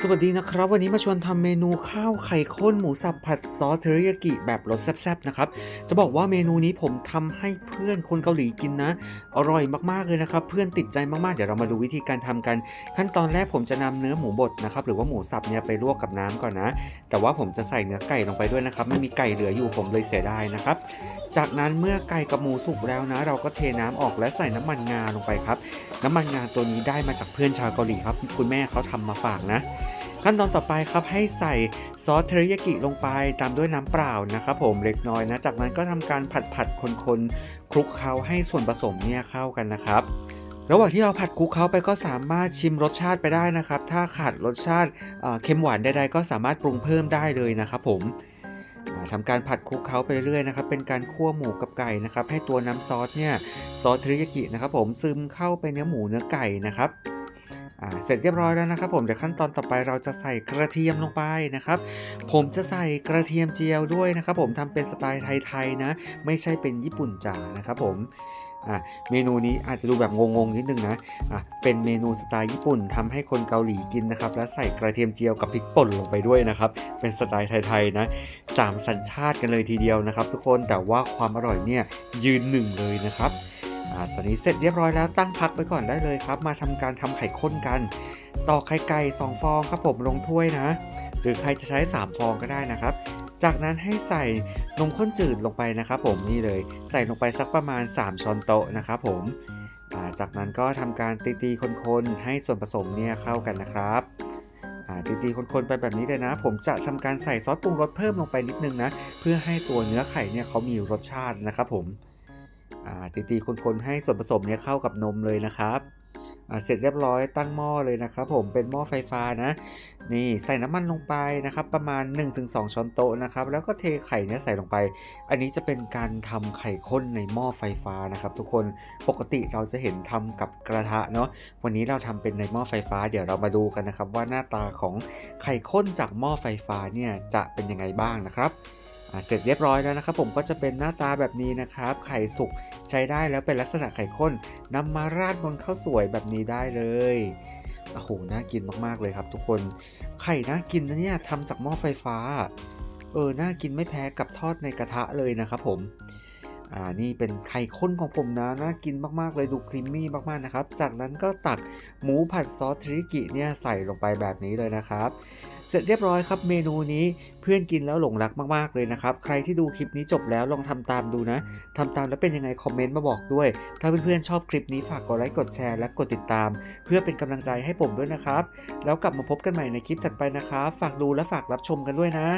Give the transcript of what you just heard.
สวัสดีนะครับ วันนี้มาชวนทำเมนูข้าวไข่ข้นหมูสับผัดซอสเทอริยากิแบบรสแซ่บๆนะครับจะบอกว่าเมนูนี้ผมทำให้เพื่อนคนเกาหลีกินนะ อร่อยมากๆเลยนะครับ เพื่อนติดใจมากๆเดี๋ยวเรามาดูวิธีการทำกัน ขั้นตอนแรกผมจะนำเนื้อหมูบดนะครับหรือว่าหมูสับเนี่ยไปลวกกับน้ำก่อนนะ แต่ว่าผมจะใส่เนื้อไก่ลงไปด้วยนะครับไม่มีไก่เหลืออยู่ผมเลยเสียดายนะครับ จากนั้นเมื่อไก่กับหมูสุกแล้วนะ เราก็เทน้ำออกและใส่น้ำมันงาลงไปครับ น้ำมันงาตัวนี้ได้มาจากเพื่อนชาวเกาหลีครับ คุณแม่เขาทำมาฝากนะ ขั้นตอนต่อไปครับให้ใส่ซอสเทริยากิลงไปตามด้วยน้ำเปล่านะครับผมเล็กน้อยนะ จากนั้นก็ทำการผัดผัดคนคนๆคลุกเคล้าให้ส่วนผสมเนี่ยเข้ากันนะครับระหว่างที่เราผัดคลุกเคล้าไปก็สามารถชิมรสชาติไปได้นะครับ ถ้าขาดรสชาติเค็มหวานใดๆก็สามารถปรุงเพิ่มได้เลยนะครับผมอ่าทำการผัดคลุกเคล้าไปเรื่อยๆนะครับ เป็นการคั่วหมูกับไก่นะครับ ให้ตัวน้ำซอสเนี่ยซอสเทริยากินะครับ ผมซึมเข้าไปเนื้อหมูเนื้อไก่นะครับ อ่าเสร็จเรียบร้อยแล้วนะครับผมเดี๋ยวขั้นตอนต่อไปเราจะใส่กระเทียมลงไปนะครับผมจะใส่กระเทียมเจียวด้วยนะครับผมทำเป็นสไตล์ไทยๆนะ ไม่ใช่เป็นญี่ปุ่นจ๋านะครับผมเมนูนี้อาจจะดูแบบงงๆนิดนึงนะะเป็นเมนูสไตล์ญี่ปุ่นทำให้คนเกาหลีกินนะครับ แล้วใส่กระเทียมเจียวกับพริกป่นลงไปด้วยนะครับ เป็นสไตล์ไทยๆนะสามสัญชาติกันเลยทีเดียวนะครับ ทุกคนแต่ว่าความอร่อยเนี่ยยืนหนึ่งเลยนะครับ อ่าตอนนี้เสร็จเรียบร้อยแล้วตั้งพักไว้ก่อนได้เลยครับ มาทำการทำไข่ข้นกัน ตอกไข่ไก่2ฟองครับผมลงถ้วยนะ หรือใครจะใช้ 3 ฟองก็ได้นะครับ จากนั้นให้ใส่นมข้นจืดลงไปนะครับ ผมนี่เลย ใส่ลงไปสักประมาณ 3 ช้อนโต๊ะนะครับผมาจากนั้นก็ทำการตีๆคนๆให้ส่วนผสมเนี่ยเข้ากันนะครับตีๆคนๆไปแบบนี้เลยนะ ผมจะทำการใส่ซอสปรุงรสเพิ่มลงไปนิดนึงนะ เพื่อให้ตัวเนื้อไข่เนี่ยเขามีรสชาตินะครับผม ตีๆคนๆให้ส่วนผสมเนี้ยเข้ากับนมเลยนะครับเสร็จเรียบร้อยตั้งหม้อเลยนะครับผมเป็นหม้อไฟฟ้านะนี่ใส่น้ำมันลงไปนะครับ ประมาณ 1-2 ช้อนโต๊ะนะครับ แล้วก็เทไข่เนี้ยใส่ลงไป อันนี้จะเป็นการทำไข่ข้นในหม้อไฟฟ้านะครับ ทุกคนปกติเราจะเห็นทำกับกระทะเนาะวันนี้เราทำเป็นในหม้อไฟฟ้าเดี๋ยวเรามาดูกันนะครับ ว่าหน้าตาของไข่ข้นจากหม้อไฟฟ้าเนี่ยจะเป็นยังไงบ้างนะครับ เสร็จเรียบร้อยแล้วนะครับผมก็จะเป็นหน้าตาแบบนี้นะครับ ไข่สุกใช้ได้แล้วเป็นลักษณะไข่ข้นนำมาราดบนข้าวสวยแบบนี้ได้เลยโอ้โหน่ากินมากๆเลยครับ ทุกคนไข่น่ากินนะเนี่ยทำจากหม้อไฟฟ้า เออน่ากินไม่แพ้กับทอดในกระทะเลยนะครับผม อ่านี่เป็นไข่ข้นของผมนะน่ากินมากๆเลยดูครีมมี่มากๆนะครับ จากนั้นก็ตักหมูผัดซอสทริกิเนี่ยใส่ลงไปแบบนี้เลยนะครับเสร็จเรียบร้อยครับเมนูนี้เพื่อนกินแล้วหลงรักมากๆเลยนะครับ ใครที่ดูคลิปนี้จบแล้วลองทำตามดูนะทำตามแล้วเป็นยังไงคอมเมนต์มาบอกด้วย ถ้าเพื่อนๆชอบคลิปนี้ฝากกดไลค์กดแชร์และกดติดตาม เพื่อเป็นกำลังใจให้ผมด้วยนะครับ แล้วกลับมาพบกันใหม่ในคลิปถัดไปนะครับ ฝากดูและฝากรับชมกันด้วยนะ